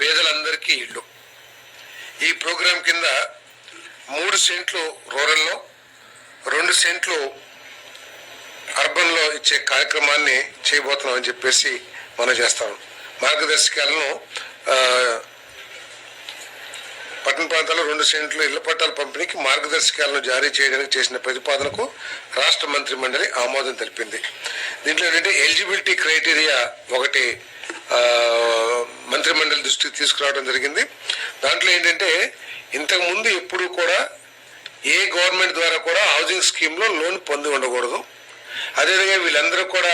పేదలందరికీ ఇల్లు. ఈ ప్రోగ్రాం కింద మూడు సెంట్లు రూరల్లో రెండు సెంట్లు అర్బన్లో ఇచ్చే కార్యక్రమాన్ని చేయబోతున్నాం అని చెప్పేసి మనం చేస్తాం. మార్గదర్శకాలను పట్టణ ప్రాంతాల్లో రెండు సెంట్లు ఇళ్ళ పట్టాల పంపిణీకి మార్గదర్శకాలను జారీ చేయడానికి చేసిన ప్రతిపాదనకు రాష్ట్ర మంత్రి మండలి ఆమోదం తెలిపింది. దీంట్లో ఏంటంటే ఎలిజిబిలిటీ క్రైటీరియా ఒకటి దృష్టికి తీసుకురావడం జరిగింది. దాంట్లో ఏంటంటే ఇంతకు ముందు ఎప్పుడు కూడా ఏ గవర్నమెంట్ ద్వారా కూడా హౌసింగ్ స్కీమ్లో లోన్ పొంది ఉండకూడదు. అదేవిధంగా వీళ్ళందరూ కూడా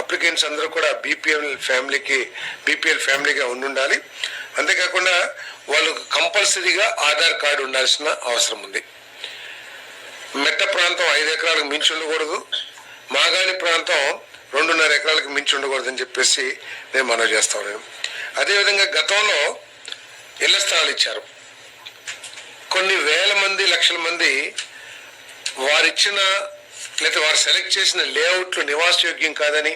అప్లికెంట్స్ అందరూ కూడా బీపీఎల్ ఫ్యామిలీకి బీపీఎల్ ఫ్యామిలీగా ఉండి ఉండాలి అంతేకాకుండా వాళ్ళకు కంపల్సరీగా ఆధార్ కార్డు ఉండాల్సిన అవసరం ఉంది. మెట్ట ప్రాంతం ఐదు ఎకరాలకు మించి ఉండకూడదు. మాగాణి ప్రాంతం రెండున్నర ఎకరాలకు మించి ఉండకూడదు అని చెప్పేసి నేను మనవి చేస్తాను నేను అదేవిధంగా గతంలో ఇళ్ళ స్థలాలు ఇచ్చారు. కొన్ని వేల మంది లక్షల మంది వారిచ్చిన లేకపోతే వారు సెలెక్ట్ చేసిన లేఅవుట్లు నివాసయోగ్యం కాదని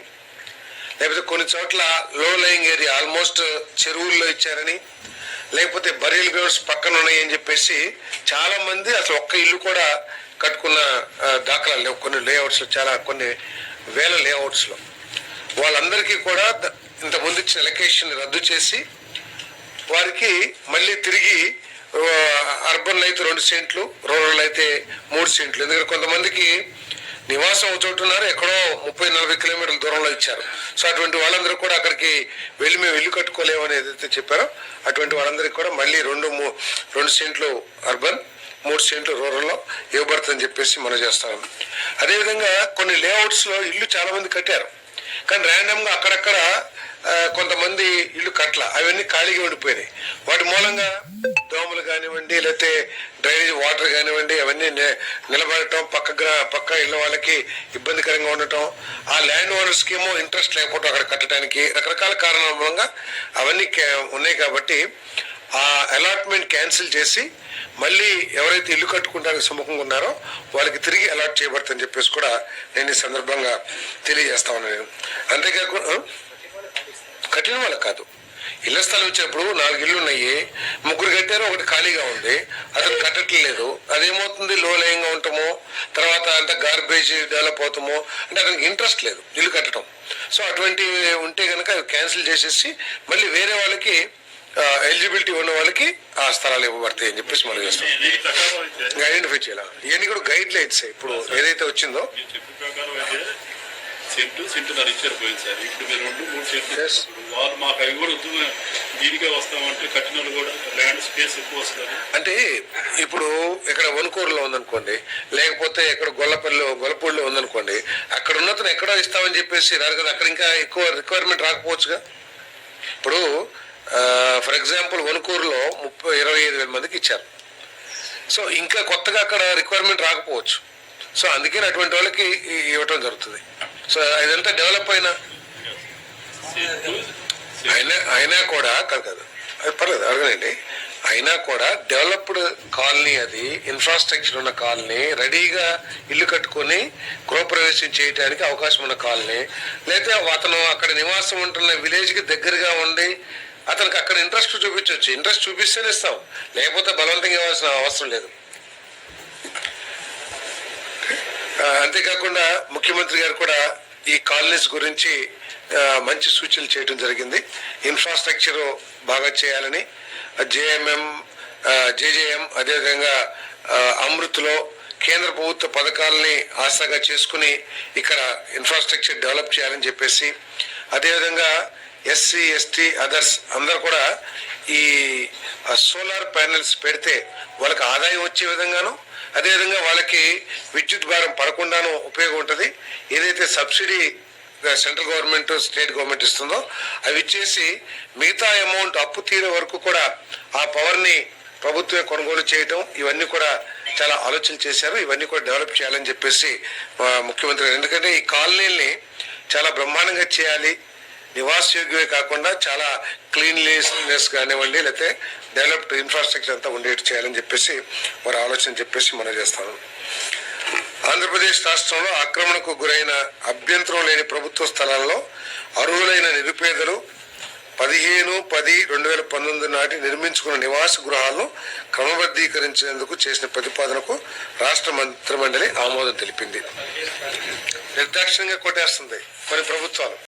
లేకపోతే కొన్ని చోట్ల లో లయింగ్ ఏరియా ఆల్మోస్ట్ చెరువుల్లో ఇచ్చారని లేకపోతే బరీల్ గ్రౌండ్స్ పక్కన ఉన్నాయని చెప్పేసి చాలా మంది అసలు ఒక్క ఇల్లు కూడా కట్టుకున్న దాఖలాలు లేవు. కొన్ని లేఅవుట్స్లో చాలా కొన్ని వేల లేఅవుట్స్లో వాళ్ళందరికీ కూడా ఇంతకుముందు ఇచ్చిన లొకేషన్ రద్దు చేసి వారికి మళ్ళీ తిరిగి అర్బన్ అయితే రెండు సెంట్లు రూరల్ అయితే మూడు సెంట్లు. ఎందుకంటే కొంతమందికి నివాసం ఒక ఉన్నారు ఎక్కడో ముప్పై నలభై కిలోమీటర్ల దూరంలో ఇచ్చారు. సో అటువంటి వాళ్ళందరూ కూడా అక్కడికి వెళ్ళి మేము ఇల్లు కట్టుకోలేము అని ఏదైతే చెప్పారో అటువంటి వాళ్ళందరికీ కూడా మళ్ళీ రెండు మూ- రెండు సెంట్లు అర్బన్ మూడు సెంట్లు రూరల్లో ఇవ్వబడుతుందని చెప్పేసి మనం చేస్తాం. అదేవిధంగా కొన్ని లేఅవుట్స్లో ఇల్లు చాలామంది కట్టారు. కానీ ర్యాండమ్గా అక్కడక్కడ కొంతమంది ఇల్లు కట్ల అవన్నీ ఖాళీగా ఉండిపోయినాయి. వాటి మూలంగా దోమలు కానివ్వండి లేకపోతే డ్రైనేజ్ వాటర్ కానివ్వండి అవన్నీ నిలబడటం పక్క గ్రా- పక్క ఇళ్ళ వాళ్ళకి ఇబ్బందికరంగా ఉండటం. ఆ ల్యాండ్ ఓనర్స్కి ఏమో ఇంట్రెస్ట్ లేకపోవడం అక్కడ కట్టడానికి. రకరకాల కారణాల మూలంగా అవన్నీ ఉన్నాయి కాబట్టి ఆ అలాట్మెంట్ క్యాన్సిల్ చేసి మళ్ళీ ఎవరైతే ఇల్లు కట్టుకుంటానికి సుముఖంగా ఉన్నారో వాళ్ళకి తిరిగి అలాట్ చేయబడుతుందని చెప్పేసి కూడా నేను ఈ సందర్భంగా తెలియజేస్తా ఉన్నాను నేను. అంతేకాకుండా కట్టిన వాళ్ళకి కాదు. ఇళ్ళ స్థలం ఇచ్చినప్పుడు నాలుగు ఇళ్ళు ఉన్నాయి ముగ్గురు కట్టారు ఒకటి ఖాళీగా ఉంది అతను కట్టట్లేదు. అదేమవుతుంది? లో లయంగా ఉంటామో తర్వాత అంత గార్బేజ్ డెవలప్ అవుతామో. అంటే అతనికి ఇంట్రెస్ట్ లేదు ఇల్లు కట్టడం. సో అటువంటివి ఉంటే కనుక క్యాన్సిల్ చేసేసి మళ్ళీ వేరే వాళ్ళకి ఎలిజిబిలిటీ ఉన్న వాళ్ళకి ఆ స్థలాలు ఇవ్వబడతాయి అని చెప్పేసి మనం చేస్తాం. ఐడెంటిఫై చేయాలి? ఇవన్నీ కూడా గైడ్ లైన్స్ ఇప్పుడు ఏదైతే వచ్చిందో. సెంటు సెంటున్నర ఇచ్చారు పోయింది సార్ ఇప్పుడు మీరు రెండు మూడు సెంట్లు Yes. ఇస్తున్నారు. వాళ్ళు మాకు అవి కూడా వద్దు మేము దీనికే వస్తామంటే కూడా ల్యాండ్ స్పేస్ ఎక్కువ వస్తుంది. అంటే ఇప్పుడు ఇక్కడ వనుకూరులో ఉందనుకోండి లేకపోతే ఇక్కడ గొల్లపల్లిలో గొల్లపూడిలో ఉందనుకోండి అక్కడ ఉన్నతను ఎక్కడో ఇస్తామని చెప్పేసి రాదు కదా అక్కడ ఇంకా ఎక్కువ రిక్వైర్మెంట్ రాకపోవచ్చుగా? ఇప్పుడు ఎగ్జాంపుల్ వనుకూరులో ముప్పై ఇరవై ఐదు వేల మందికి ఇచ్చారు. సో ఇంకా కొత్తగా అక్కడ రిక్వైర్మెంట్ రాకపోవచ్చు. సో అందుకని అటువంటి వాళ్ళకి ఇవ్వటం జరుగుతుంది. సో ఇదంతా డెవలప్ అయిన? అయినా అయినా కూడా కాదు కాదు. అది పర్లేదు అడగనండి. అయినా కూడా డెవలప్డ్ కాలనీ అది ఇన్ఫ్రాస్ట్రక్చర్ ఉన్న కాలనీ రెడీగా ఇల్లు కట్టుకొని గృహప్రవేశం చేయడానికి అవకాశం ఉన్న కాలనీ లేదా అతను అక్కడ నివాసం ఉంటున్న విలేజ్కి దగ్గరగా ఉండి అతనికి అక్కడ ఇంట్రెస్ట్ చూపించవచ్చు ఇంట్రెస్ట్ చూపిస్తేనే ఇస్తాం. లేకపోతే బలవంతంగా ఇవ్వాల్సిన అవసరం లేదు. అంతేకాకుండా ముఖ్యమంత్రి గారు కూడా ఈ కాలనీస్ గురించి మంచి సూచనలు చేయడం జరిగింది. ఇన్ఫ్రాస్ట్రక్చర్ బాగా చేయాలని జేఎంఎం జేజేఎం అదేవిధంగా అమృత్లో కేంద్ర ప్రభుత్వ పథకాలని ఆశగా చేసుకుని ఇక్కడ ఇన్ఫ్రాస్ట్రక్చర్ డెవలప్ చేయాలని చెప్పేసి అదేవిధంగా ఎస్సీ ఎస్టీ అదర్స్ అందరు కూడా ఈ సోలార్ ప్యానెల్స్ పెడితే వాళ్ళకి ఆదాయం వచ్చే విధంగాను అదేవిధంగా వాళ్ళకి విద్యుత్ భారం పడకుండాను ఉపయోగం ఉంటుంది. ఏదైతే subsidy central government state government ఇస్తుందో అవి ఇచ్చేసి మిగతా అమౌంట్ అప్పు తీరే వరకు కూడా ఆ పవర్ని ప్రభుత్వమే కొనుగోలు చేయటం ఇవన్నీ కూడా చాలా ఆలోచన చేశారు. ఇవన్నీ కూడా డెవలప్ చేయాలని చెప్పేసి ముఖ్యమంత్రి గారు. ఎందుకంటే ఈ కాలనీల్ని చాలా బ్రహ్మాండంగా చేయాలి. నివాసయోగ్యమే కాకుండా చాలా క్లీన్లీనెస్ కానివ్వండి లేకపోతే డెవలప్డ్ ఇన్ఫ్రాస్ట్రక్చర్ అంతా ఉండేట్టు చేయాలని చెప్పేసి వారి ఆలోచన చెప్పేసి మనం చేస్తాను. ఆంధ్రప్రదేశ్ రాష్ట్రంలో ఆక్రమణకు గురైన అభ్యంతరం లేని ప్రభుత్వ స్థలాల్లో అర్హులైన నిరుపేదలు పదిహేను పది రెండు వేల పంతొమ్మిది నాటి నిర్మించుకున్న నివాస గృహాలను క్రమబద్ధీకరించేందుకు చేసిన ప్రతిపాదనకు రాష్ట్ర మంత్రిమండలి ఆమోదం తెలిపింది. నిర్దాక్షిణ్యంగా కొట్టేస్తుంది కొన్ని ప్రభుత్వాలు.